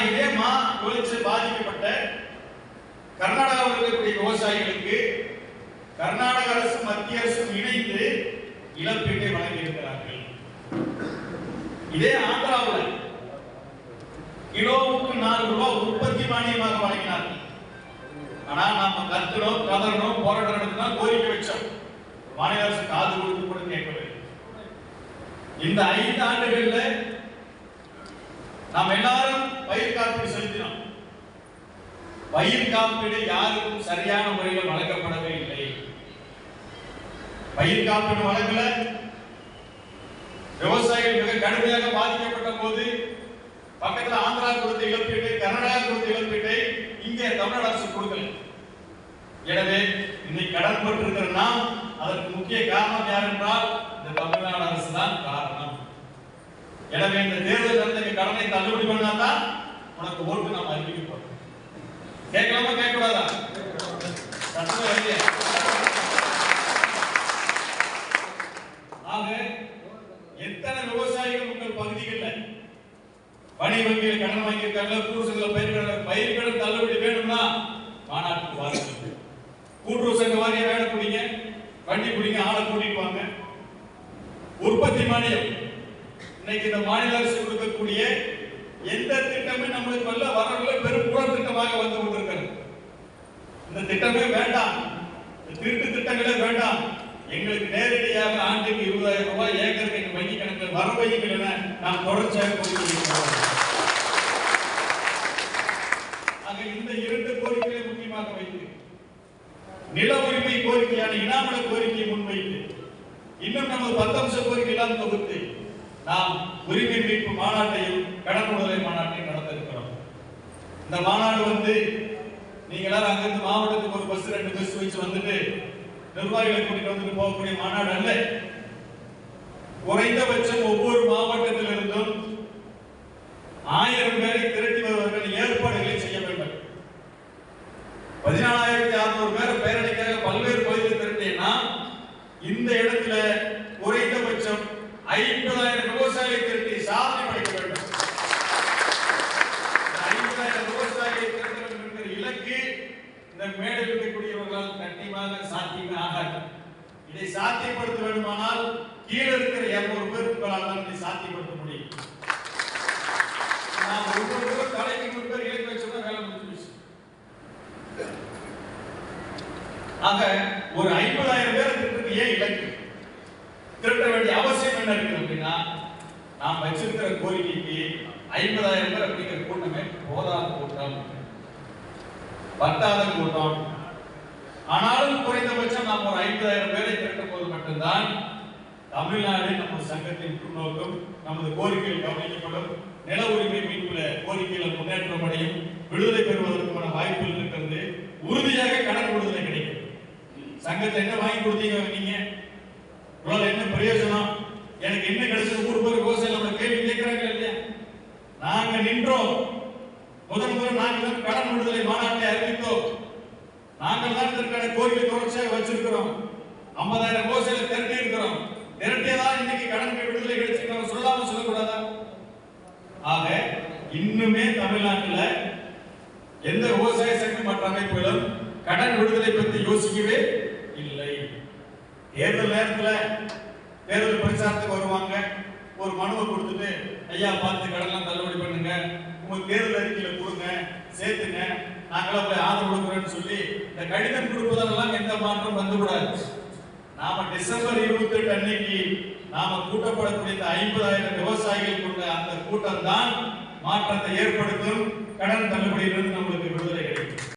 விளைச்சல் பாதிக்கப்பட்ட கர்நாடகாவில் இருக்கக்கூடிய விவசாயிகளுக்கு கர்நாடக அரசும் மத்திய அரசும் இணைந்து இழப்பீட்டை வழங்கி இருக்கிறார்கள் இதே ஆந்திராவில் கிலோவுக்கு நாலு ரூபாய் உற்பத்தி மானியமாக வழங்கினார்கள். ஆனா நாம கத்துனோம் கதறணும் போராட்டம் நடத்தினோம் கோரிக்கை வச்சோம். மாநில அரசு காது கொடுத்து கூட கேட்கவில்லை. இந்த ஐந்து ஆண்டுகள்ல நாம் எல்லாரும் பயிர் காப்பீடு செலுத்தினோம். பயிர் காப்பீடு யாருக்கும் சரியான முறையில் வழங்கப்படவே இல்லை. பயிர் காப்பீடு வழங்கல. விவசாயிகள் மிக கடுமையாக பாதிக்கப்பட்ட போது பக்கத்தில் ஆந்திரா கொடுத்த இழப்பீட்டை கர்நாடகா கொடுத்த இழப்பீட்டை இங்கே தமிழ்நாடு அரசு கொடுக்கல. எனவே இன்னைக்கு கடன் பட்டிருக்கிறோம்னா அதற்கு முக்கிய காரணம் யார் என்றால் இந்த தமிழ்நாடு அரசு தான் காரணம். எனவே இந்த தேர்தல் நடந்த கடனை தள்ளுபடி பண்ணாதான் உனக்கு ஓட்டு நாம் அறிவிக்க போறோம் கேட்கலாமா கேட்கக்கூடாதா? ஆக எத்தனை விவசாயிகள் உங்கள் பகுதிகளில் பணி வங்கியில் கடன் வாங்கியிருக்காங்க கூட்டுறவு பயிர் பயிர் கடன் தள்ளுபடி வேணும்னா மாநாட்டுக்கு வாருங்கள். கூட்டுறவு சங்க வாரியம் வேலை பிடிங்க வண்டி பிடிங்க ஆளை கூட்டிட்டு வாங்க உற்பத்தி மானியம் இன்னைக்கு இந்த மாநில அரசு கொடுக்கக்கூடிய எந்த திட்டமே நம்மளுக்கு வல்ல வரவில்லை பெரும் புற திட்டமாக வந்து கொண்டிருக்கிறது. இந்த திட்டமே வேண்டாம். இந்த திருட்டு திட்டங்களே வேண்டாம். எங்களுக்கு நேரடியாக ஆண்டுக்கு இருபதாயிரம் ரூபாய் ஏக்கருக்கு எங்கள் வங்கி கணக்கில் வர வையுங்கள் என நாம் தொடர்ச்சியாக கோரிக்கை ஆக இந்த இரண்டு கோரிக்கைகளை முக்கியமாக வைத்து நில உரிமை கோரிக்கையான இனாமல கோரிக்கையை முன்வைத்து இன்னும் நமது பத்தம்ச கோரிக்கை எல்லாம் தொகுத்து நாம் உரிமை மீட்பு மாநாட்டையும் கடன் மாநாட்டையும் நடத்த இருக்கிறோம் இந்த மாநாடு வந்து நீங்க எல்லாரும் அங்கிருந்து மாவட்டத்துக்கு ஒரு பஸ் ரெண்டு பஸ் வச்சு வந்துட்டு நிர்வாகிகளை கூட்டிட்டு வந்துட்டு போகக்கூடிய மாநாடு அல்ல. குறைந்தபட்சம் ஒவ்வொரு மாவட்டத்திலிருந்தும் ஆயிரம் பேரை திரட்டி வருவதற்கான ஏற்பாடுகளை செய்ய வேண்டும். பதினாலாயிரத்தி அறுநூறு பேர் பேரணிக்காக பல்வேறு பகுதியில் திரட்டினா இந்த இடத்துல குறைந்தபட்சம் ஐம்பதாயிரம் சாதனை படைக்க வேண்டும். ஐம்பதாயிரம் விவசாயிகளை திரட்ட வேண்டும் என்கிற இலக்கு இந்த மேடையில் இருக்கக்கூடியவர்களால் கண்டிப்பாக சாத்தியமே ஆகாது. இதை சாத்தியப்படுத்த வேண்டுமானால் கீழே இருக்கிற இருநூறு பேர் உங்களால் தான் இதை சாத்தியப்படுத்த முடியும். நாம் ஒவ்வொருவரும் தலைக்கு நூறு பேர் இலக்கு வச்சோம்னா வேலை முடிஞ்சு போச்சு. ஆக ஒரு ஐம்பதாயிரம் பேர் திட்டத்துக்கு ஏன் இலக்கு? திரட்ட வேண்டிய அவசியம் என்ன இருக்கு நாம் வச்சிருக்கிற கோரிக்கைக்கு ஐம்பதாயிரம் பேர் அப்படிங்கிற கூட்டமே போதாத கூட்டம். பத்தாத கூட்டம். ஆனாலும் குறைந்தபட்சம் நாம் ஒரு ஐம்பதாயிரம் பேரை திரட்டும் போது மட்டும்தான் தமிழ்நாடு நமது சங்கத்தின் முன்னோக்கம் நமது கோரிக்கைகள் கவனிக்கப்படும் நில உரிமை மீட்புல கோரிக்கைகள் முன்னேற்றம் அடையும் விடுதலை பெறுவதற்கான வாய்ப்புகள் இருக்கிறது உறுதியாக கடன் விடுதலை கிடைக்கும். சங்கத்தை என்ன வாங்கி கொடுத்தீங்க நீங்க? என்ன பிரயோஜனம்? எனக்கு என்ன கிடைச்சது? ஊர் போய் விவசாயம் நம்ம கேள்வி கேட்கிறாங்க இல்லையா? நாங்க நின்றோம். முதன் முதல் நாங்கள் தான் கடன் விடுதலை மாநாட்டை அறிவித்தோம். நாங்கள் தான் இதற்கான கோரிக்கை தொடர்ச்சியாக வச்சிருக்கிறோம். ஐம்பதாயிரம் விவசாயிகளை திரட்டி இருக்கிறோம் திரட்டியதான் இன்னைக்கு கடன் விடுதலை கிடைச்சிருக்கிறோம் சொல்லாம சொல்லக்கூடாதா? ஆக இன்னுமே தமிழ்நாட்டில் எந்த விவசாய சங்கம் மற்ற அமைப்புகளும் கடன் விடுதலை பற்றி யோசிக்கவே இல்லை. தேர்தல் நேரத்தில் தேர்தல் பிரச்சாரத்துக்கு வருவாங்க. ஒரு மனுவை கொடுத்துட்டு ஐயா பார்த்து கடன்லாம் தள்ளுபடி பண்ணுங்க. உங்க தேர்தல் அறிக்கையில கொடுங்க. சேர்த்துங்க. நாங்களாம் போய் ஆதரவு கொடுக்குறோம்னு சொல்லி இந்த கடிதம் கொடுப்பதெல்லாம் எந்த மாற்றம் வந்துவிடாது. நாம டிசம்பர் இருபத்தி எட்டு அன்னைக்கு நாம கூட்டப்படக்கூடிய இந்த ஐம்பதாயிரம் விவசாயிகள் கொண்ட அந்த கூட்டம் தான் மாற்றத்தை ஏற்படுத்தும். கடன் தள்ளுபடியிலிருந்து நம்மளுக்கு